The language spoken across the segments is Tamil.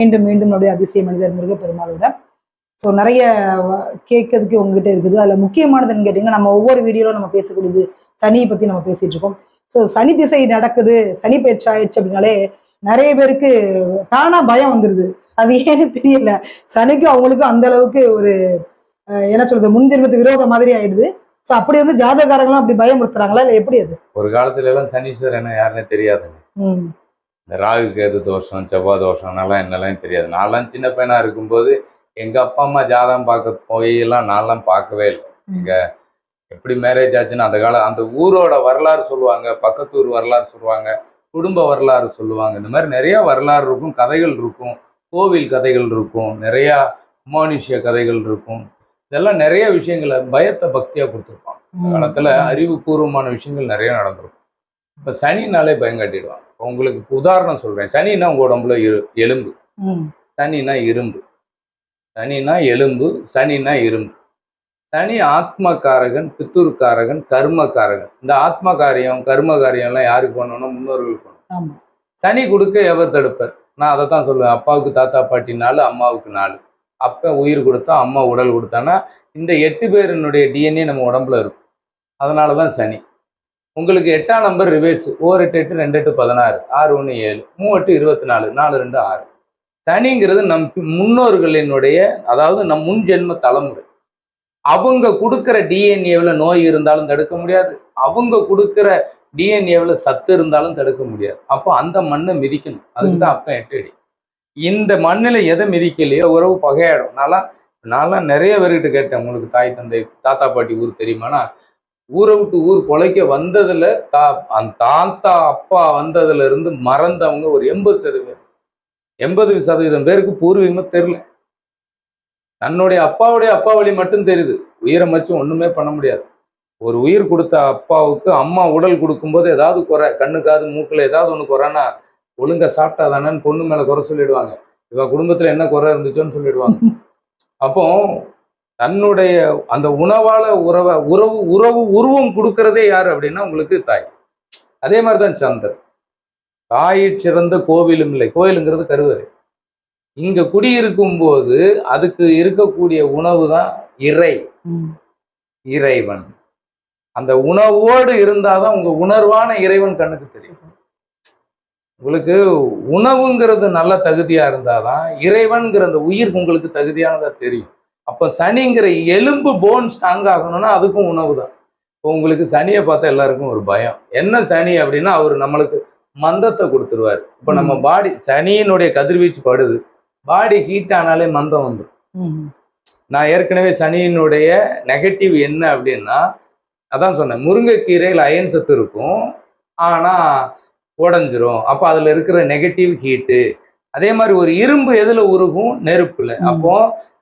மீண்டும் மீண்டும் நம்முடைய அதிசய மனிதர் முருகப்பெருமாளோட ஸோ நிறைய கேட்கறதுக்கு உங்ககிட்ட இருக்குது. அதில் முக்கியமானதுன்னு கேட்டிங்கன்னா நம்ம ஒவ்வொரு வீடியோவில் நம்ம பேசக்கூடியது சனியை பற்றி நம்ம பேசிட்டு இருக்கோம். ஸோ சனி திசை நடக்குது சனி பயிற்சி ஆயிடுச்சு அப்படின்னாலே நிறைய பேருக்கு தானா பயம் வந்துடுது அது ஏன்னு தெரியல. சனிக்கும் அவங்களுக்கும் அந்த அளவுக்கு ஒரு என்ன சொல்றது முன்ஜென்மத்து விரோத மாதிரி ஆயிடுது. ஸோ அப்படி வந்து ஜாதகாரங்களும் அப்படி பயமுறுத்துறாங்களா? இல்லை எப்படி அது? ஒரு காலத்துல எல்லாம் சனீஸ்வரர் என்ன யாருன்னே தெரியாதுங்க. ம். இந்த ராகு கேது தோஷம் செவ்வாய் தோஷம்னாலாம் என்னெல்லாம் தெரியாது. நான்லாம் சின்ன பையனா இருக்கும்போது எங்க அப்பா அம்மா ஜாதகம் பார்க்க போய் எல்லாம் நான்லாம் பார்க்கவே இல்லை. ம். எங்க எப்படி மேரேஜ் ஆச்சுன்னு அந்த காலம் அந்த ஊரோட வரலாறு சொல்லுவாங்க பக்கத்து ஊர் வரலாறு சொல்லுவாங்க குடும்ப வரலாறு சொல்லுவாங்க. இந்த மாதிரி நிறைய வரலாறு இருக்கும் கதைகள் இருக்கும் கோவில் கதைகள் இருக்கும் நிறைய அமானுஷ்ய கதைகள் இருக்கும். இதெல்லாம் நிறைய விஷயங்களை பயத்தை பக்தியா கொடுத்துருப்பாங்க. காலத்துல அறிவுபூர்வமான விஷயங்கள் நிறைய நடந்திருக்கும். இப்ப சனினாலே இப்ப உங்களுக்கு உதாரணம் சொல்றேன். சனின்னா உங்க உடம்புல இரு- எலும்பு. சனினா இரும்பு. சனினா எலும்பு சனினா இரும்பு. சனி ஆத்மகாரகன் பித்துருக்காரகன் கர்மகாரகன். இந்த ஆத்ம காரியம் கர்ம காரியம் எல்லாம் யாருக்கு பண்ணணும் முன்னோர்களுக்கு பண்ணணும். சனி கொடுக்க எவர் தடுப்பர்? நான் அதை தான் சொல்லுவேன். அப்பாவுக்கு தாத்தா பாட்டி நாலு அம்மாவுக்கு நாலு. அப்பன் உயிர் கொடுத்தா அம்மா உடல் கொடுத்தானா இந்த எட்டு பேரினுடைய டிஎன்ஏ நம்ம உடம்புல இருக்கும். அதனால தான் சனி. உங்களுக்கு எட்டாம் நம்பர் ரிவேர்ஸ் ஓர் எட்டு எட்டு ரெண்டு எட்டு பதினாறு ஆறு ஒன்று ஏழு மூவெட்டு இருபத்தி நாலு நாலு ரெண்டு ஆறு. சனிங்கிறது நம் முன்னோர்களினுடைய அதாவது நம் முன் ஜென்ம தலைமுறை. அவங்க கொடுக்குற டிஎன்ஏவில் நோய் இருந்தாலும் தடுக்க முடியாது. அவங்க கொடுக்குற டிஎன்ஏவில் சத்து இருந்தாலும் தடுக்க முடியாது. அப்போ அந்த மண்ணை மிதிக்கணும். அதுக்கு தான் அப்போ எட்டடி இந்த மண்ணில் எதை மிதிக்கலையோ உறவு பகையாடும் நான்லாம் நான்லாம் நிறைய பேர்கிட்ட கேட்டேன். உங்களுக்கு தாய் தந்தை தாத்தா பாட்டி ஊர் தெரியுமானா? ஊரை விட்டு ஊர் பொழைக்க வந்ததுல தா அந்த தாத்தா அப்பா வந்ததுல இருந்து மறந்தவங்க ஒரு எண்பது சதவீதம். எண்பது சதவீதம் பேருக்கு பூர்வீகமா தெரியல. தன்னுடைய அப்பாவுடைய அப்பா வழி மட்டும் தெரியுது. உயிரை மச்சும் ஒண்ணுமே பண்ண முடியாது. ஒரு உயிர் கொடுத்த அப்பாவுக்கு அம்மா உடல் கொடுக்கும்போது ஏதாவது குறை கண்ணுக்காது மூக்கில் ஏதாவது ஒன்று குறைன்னா ஒழுங்கா சாப்பிட்டா தானேன்னு பொண்ணு மேல குறை சொல்லிடுவாங்க. இவ குடும்பத்துல என்ன குறை இருந்துச்சோன்னு சொல்லிடுவாங்க. அப்போ தன்னுடைய அந்த உணவால உறவ உறவு உறவு உருவம் கொடுக்கறதே யாரு அப்படின்னா உங்களுக்கு தாய். அதே மாதிரிதான் சந்தர் தாயை சிறந்த கோவிலும் இல்லை. கோயிலுங்கிறது கருவறை. இங்க குடியிருக்கும் போது அதுக்கு இருக்கக்கூடிய உணவு தான் இறை இறைவன். அந்த உணவோடு இருந்தாதான் உங்க உணர்வான இறைவன் கண்ணுக்கு தெரியும். உங்களுக்கு உணவுங்கிறது நல்ல தகுதியா இருந்தாதான் இறைவன்கிற அந்த உயிர் உங்களுக்கு தகுதியானதா தெரியும். அப்ப சனிங்கிற எலும்பு போன் ஸ்ட்ராங் ஆகணும்னா அதுக்கும் உணவு தான் இப்போ உங்களுக்கு சனியை பார்த்தா எல்லாருக்கும் ஒரு பயம். என்ன சனி அப்படின்னா அவர் நம்மளுக்கு மந்தத்தை கொடுத்துருவாரு. இப்போ நம்ம பாடி சனியினுடைய கதிர்வீச்சு படுது. பாடி ஹீட் ஆனாலே மந்தம் வந்துடும் நான் ஏற்கனவே சனியினுடைய நெகட்டிவ் என்ன அப்படின்னா அதான் சொன்னேன் முருங்கைக்கீரையில் அயன் சத்து இருக்கும். ஆனால் உடஞ்சிரும். அப்போ அதில் இருக்கிற நெகட்டிவ் ஹீட்டு அதே மாதிரி ஒரு இரும்பு எதில் உருகும்? நெருப்புல. அப்போ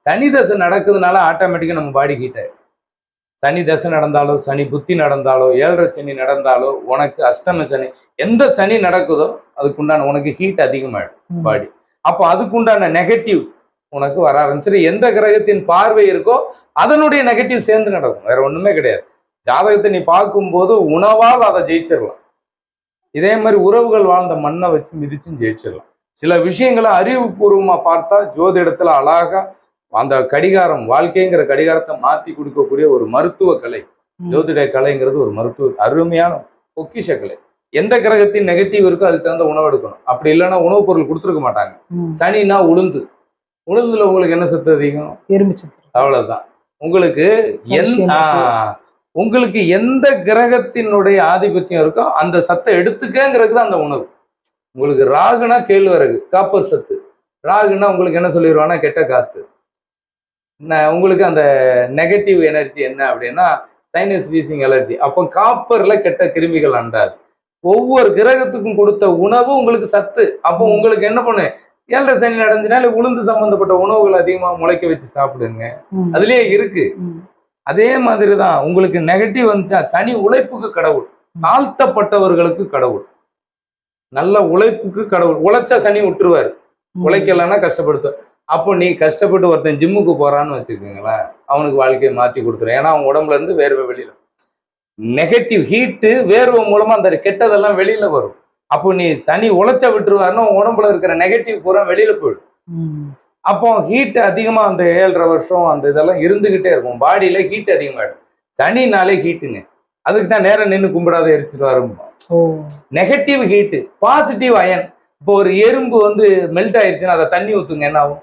சனி தசை நடக்கிறதுனால ஆட்டோமேட்டிக்காக நம்ம பாடி ஹீட் சனி தசை நடந்தாலோ சனி புத்தி நடந்தாலோ ஏழரை சனி நடந்தாலோ உனக்கு அஷ்டம சனி எந்த சனி நடக்குதோ அதுக்குண்டான உனக்கு ஹீட் அதிகமாயிடும் ம். பாடி அப்போ அதுக்குண்டான நெகட்டிவ் உனக்கு வர ஆரம்பிச்சிரு எந்த கிரகத்தின் பார்வை இருக்கோ அதனுடைய நெகட்டிவ் சேர்ந்து நடக்கும். வேற ஒண்ணுமே கிடையாது. ஜாதகத்தை நீ பார்க்கும்போது உணவால் அதை ஜெயிச்சிடலாம். இதே மாதிரி உறவுகள் வாழ்ந்த மண்ணை வச்சு மிதிச்சும் ஜெயிச்சிடலாம். சில விஷயங்களை அறிவுபூர்வமா பார்த்தா ஜோதிடத்துல அழகா அந்த கடிகாரம் வாழ்க்கைங்கிற கடிகாரத்தை மாத்தி கொடுக்கக்கூடிய ஒரு மருத்துவ கலை. ஜோதிட கலைங்கிறது ஒரு மருத்துவ அருமையான பொக்கிஷ கலை. எந்த கிரகத்தின் நெகட்டிவ் இருக்கோ அதுக்கு தகுந்த உணவு எடுக்கணும். அப்படி இல்லைன்னா உணவுப் பொருள் கொடுத்துருக்க மாட்டாங்க. சனினா உளுந்து. உளுந்துல உங்களுக்கு என்ன சத்து அதிகம்? எறும்புச்சத்து அவ்வளவுதான். உங்களுக்கு. உங்களுக்கு எந்த கிரகத்தினுடைய ஆதிபத்தியம் இருக்கோ அந்த சத்தை எடுத்துக்கங்கிறது தான் அந்த உணவு. உங்களுக்கு ராகுனா கேழ்வரகு காப்பர் சத்து. ராகுனா உங்களுக்கு என்ன சொல்லிடுவானா கெட்ட காத்து. உங்களுக்கு அந்த நெகட்டிவ் எனர்ஜி என்ன அப்படின்னா சைனஸ் வீசிங் அலர்ஜி அப்போ காப்பர்ல கெட்ட கிருமிகள் அண்டாது. ஒவ்வொரு கிரகத்துக்கும் கொடுத்த உணவு உங்களுக்கு சத்து. அப்போ உங்களுக்கு என்ன பண்ணு? ஏழரை சனி நடந்துனால உளுந்து சம்பந்தப்பட்ட உணவுகள் அதிகமா முளைக்க வச்சு சாப்பிடுங்க. அதுலயே இருக்கு. அதே மாதிரி தான் உங்களுக்கு நெகட்டிவ் வந்துச்சா சனி உழைப்புக்கு கடவுள். தாழ்த்தப்பட்டவர்களுக்கு கடவுள். நல்ல உழைப்புக்கு கடவுள். உழைச்சா சனி விட்டுருவாரு. உழைக்கலன்னா கஷ்டப்படுத்த அப்போ நீ கஷ்டப்பட்டு ஒருத்தன் ஜிம்முக்கு போறான்னு வச்சுக்கோங்களேன் அவனுக்கு வாழ்க்கையை மாத்தி கொடுத்துரும். ஏன்னா அவன் உடம்புல இருந்து வேர்வை வெளியில நெகட்டிவ் ஹீட்டு வேர்வை மூலமா அந்த கெட்டதெல்லாம் வெளியில வரும். அப்போ நீ சனி உழைச்ச விட்டுருவாருன்னா உடம்புல இருக்கிற நெகட்டிவ் பூரா வெளியில போயிடும். அப்போ ஹீட் அதிகமா அந்த ஏழரை வருஷம் அந்த இதெல்லாம் இருந்துகிட்டே இருக்கும். பாடியில ஹீட் அதிகமாயிடும். சனினாலே ஹீட்டுங்க அதுக்கு தான் நேரம் நின்று கும்பிடாத எரிச்சிட்டு வரும் நெகட்டிவ் ஹீட்டு பாசிட்டிவ் அயன் இப்போ ஒரு எறும்பு வந்து மெல்ட் ஆயிடுச்சுன்னா அதை தண்ணி ஊத்துங்க என்ன ஆகும்?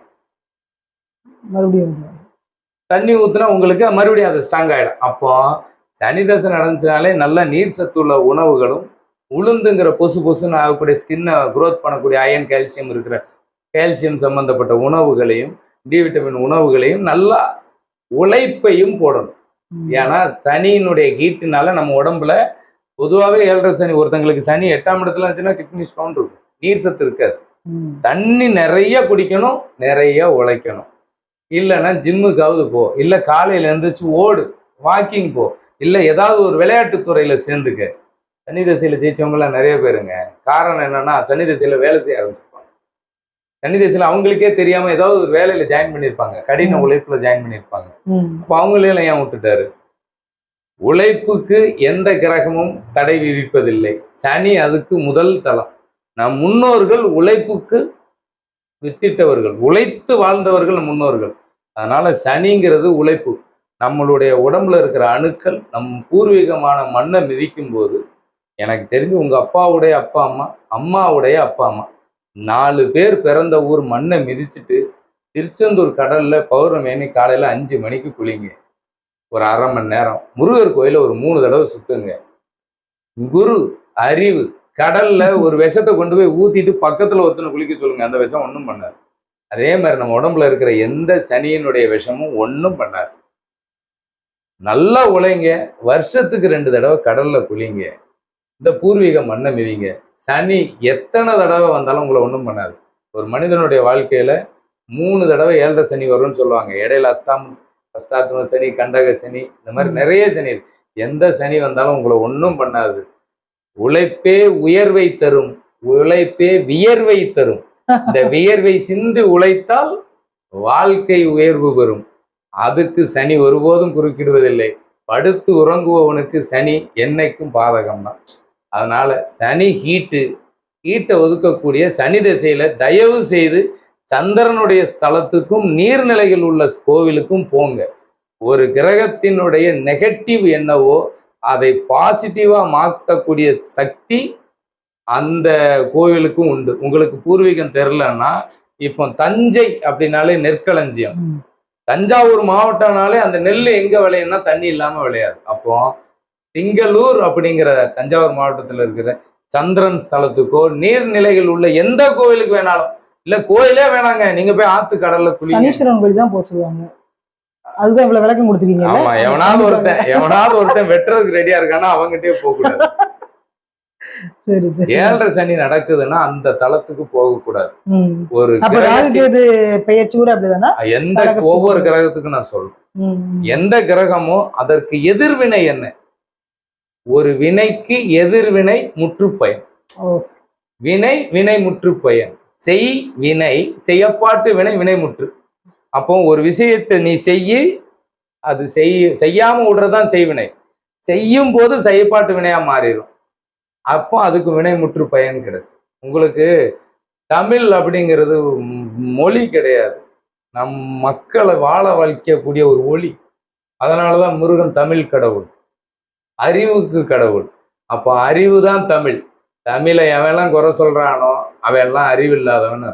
மறுபடியும். தண்ணி ஊத்துனா உங்களுக்கு மறுபடியும் அது ஸ்ட்ராங் ஆயிடும் அப்போ சனி தசை நடந்துச்சுனாலே நல்ல நீர் சத்துள்ள உணவுகளும் உளுந்துங்கிற பொசு பொசுன்னு ஆகக்கூடிய ஸ்கின்னை growth பண்ணக்கூடிய அயன் கால்சியம் இருக்கிற கால்சியம் சம்பந்தப்பட்ட உணவுகளையும் டி விட்டமின் உணவுகளையும் நல்லா உழைப்பையும் போடணும். ஏன்னா சனியினுடைய ஹீட்டுனால நம்ம உடம்புல பொதுவாகவே ஏழரை சனி ஒருத்தங்களுக்கு சனி எட்டாம் இடத்துல இருந்துச்சுன்னா கிட்னி ஸ்டோன் இருக்கும் நீர் சத்து இருக்காது. தண்ணி நிறைய குடிக்கணும் நிறைய உழைக்கணும் இல்லைன்னா ஜிம்முக்காவது போ. இல்லை காலையில எழுந்திரிச்சு ஓடு வாக்கிங் போ. இல்லை ஏதாவது ஒரு விளையாட்டு துறையில சேர்ந்துக்க. சனி தசையில ஜெயிச்சவங்கலாம் நிறைய பேருங்க. காரணம் என்னன்னா சனி தசையில வேலை செய்ய ஆரம்பிச்சிருப்பாங்க. சனி தசையில அவங்களுக்கே தெரியாம ஏதாவது ஒரு வேலையில ஜாயின் பண்ணியிருப்பாங்க. கடின. உழைப்புல ஜாயின் பண்ணியிருப்பாங்க. அப்போ அவங்களையும் ஏன் விட்டுட்டாரு? உழைப்புக்கு எந்த கிரகமும் தடை விதிப்பதில்லை. சனி அதுக்கு முதல் தளம். நம் முன்னோர்கள் உழைப்புக்கு வித்திட்டவர்கள் உழைத்து வாழ்ந்தவர்கள் முன்னோர்கள். அதனால சனிங்கிறது உழைப்பு. நம்மளுடைய உடம்புல இருக்கிற அணுக்கள் நம் பூர்வீகமான மண்ணை மிதிக்கும் போது எனக்கு தெரிஞ்சு உங்க அப்பாவுடைய அப்பா அம்மா அம்மாவுடைய அப்பா அம்மா நாலு பேர் பிறந்த ஊர் மண்ணை மிதிச்சுட்டு திருச்செந்தூர் கடல்ல பௌர்ணமி காலையில அஞ்சு மணிக்கு குளிங்க. ஒரு அரை மணி நேரம். முருகர் கோயில ஒரு மூணு தடவை சுத்துங்க. குரு அறிவு கடல்ல ஒரு விஷத்தை கொண்டு போய் ஊத்திட்டு பக்கத்துல ஒருத்தனை குளிக்க சொல்லுங்க. அந்த விஷம் ஒன்றும் பண்ணாரு அதே மாதிரி நம்ம உடம்புல இருக்கிற எந்த சனியினுடைய விஷமும் ஒன்றும் பண்ணார் நல்லா உழைங்க. வருஷத்துக்கு ரெண்டு தடவை கடல்ல குளிங்க. இந்த பூர்வீக மண்ணை மிதிங்க. சனி எத்தனை தடவை வந்தாலும் உங்களை ஒன்றும் பண்ணாது. ஒரு மனிதனுடைய வாழ்க்கையில மூணு தடவை ஏழரை சனி வரும்னு சொல்லுவாங்க. இடையில அஸ்தாம் அஸ்தாத்ம சனி கண்டக சனி இந்த மாதிரி நிறைய சனி இருக்கு. எந்த சனி வந்தாலும் உங்களை ஒன்றும் பண்ணாது. உழைப்பே உயர்வை தரும் உழைப்பே வியர்வை தரும். இந்த வியர்வை சிந்து உழைத்தால் வாழ்க்கை உயர்வு பெறும். அதுக்கு சனி ஒருபோதும் குறுக்கிடுவதில்லை. படுத்து உறங்குபவனுக்கு சனி என்னைக்கும் பாதகம் தான். அதனால சனி ஹீட்டு ஹீட்டை ஒதுக்கக்கூடிய சனி திசையில தயவு செய்து சந்திரனுடைய ஸ்தலத்துக்கும் நீர்நிலைகள் உள்ள கோவிலுக்கும் போங்க. ஒரு கிரகத்தினுடைய நெகட்டிவ் என்னவோ அதை பாசிட்டிவா மாற்றக்கூடிய சக்தி அந்த கோவிலுக்கும் உண்டு. உங்களுக்கு பூர்வீகம் தெரிலன்னா இப்போ தஞ்சை அப்படின்னாலே நெற்களஞ்சியம். தஞ்சாவூர் மாவட்டம்னாலே அந்த நெல் எங்க விளையும்னா தண்ணி இல்லாம விளையாது. அப்போ திங்களூர் அப்படிங்கிற தஞ்சாவூர் மாவட்டத்தில் இருக்கிற சந்திரன் ஸ்தலத்துக்கோ நீர்நிலைகள் உள்ள எந்த கோவிலுக்கு வேணாலும் இல்ல கோயிலே வேணாங்க. நீங்க போய் ஆத்து கடல்ல கோயில் தான் போக சொல்லுவாங்க. அதுதான் இவ்வளவு விளக்கம் கொடுத்துருக்கீங்க ஆமா எவனாவது ஒருத்தன் எவனாவது ஒருத்தன் வெட்டுறதுக்கு ரெடியா இருக்கானா அவங்ககிட்டயே போக கூடாது சரி ஏழரை சனி நடக்குதுன்னா அந்த தளத்துக்கு போக கூடாது. ஒரு அப்ப ராகு கிரகத்தி- கேது பெயர்ச்சி கூட அப்படிதானா? எந்த ஒவ்வொரு. கிரகத்துக்கும் நான் சொல்றேன். எந்த கிரகமோ அதற்கு எதிர்வினை என்ன? ஒரு வினைக்கு எதிர்வினை முற்றுப்பயன். வினை வினை முற்றுப்பயன். செய் வினை. செய்யப்பாட்டு வினை வினை முற்று. அப்போ ஒரு விஷயத்தை நீ செய்யி அது செய் செய்யாம விடுறதான் செய்வினை செய்யும் போது செயற்பாட்டு வினையா மாறிடும் அப்போ அதுக்கு வினை முற்று பயன் கிடைச்சு. உங்களுக்கு தமிழ் அப்படிங்கிறது மொழி கிடையாது. நம் மக்களை வாழ வைக்கக்கூடிய ஒரு ஒளி. அதனாலதான் முருகன் தமிழ் கடவுள். அறிவுக்கு கடவுள். அப்போ அறிவு தான் தமிழ். தமிழை எவெல்லாம் குறை சொல்றானோ அவன் எல்லாம் அறிவு இல்லாதவன்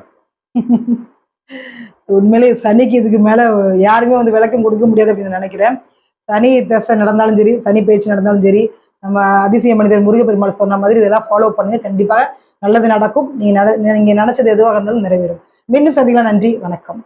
உண்மையிலே சனிக்கு இதுக்கு மேல யாருமே வந்து விளக்கம் கொடுக்க முடியாது அப்படின்னு நினைக்கிறேன். சனி தசை நடந்தாலும் சரி சனி பேச்சு நடந்தாலும் சரி நம்ம அதிசய மனிதர் முருகப்பெருமாள் சொன்ன மாதிரி இதெல்லாம் ஃபாலோ பண்ணுங்க. கண்டிப்பாக நல்லது நடக்கும். நீங்க நட- நீங்க நினைச்சது எதுவாக இருந்தாலும் நிறைவேறும். மீண்டும் சந்திக்கலாம். நன்றி. வணக்கம்.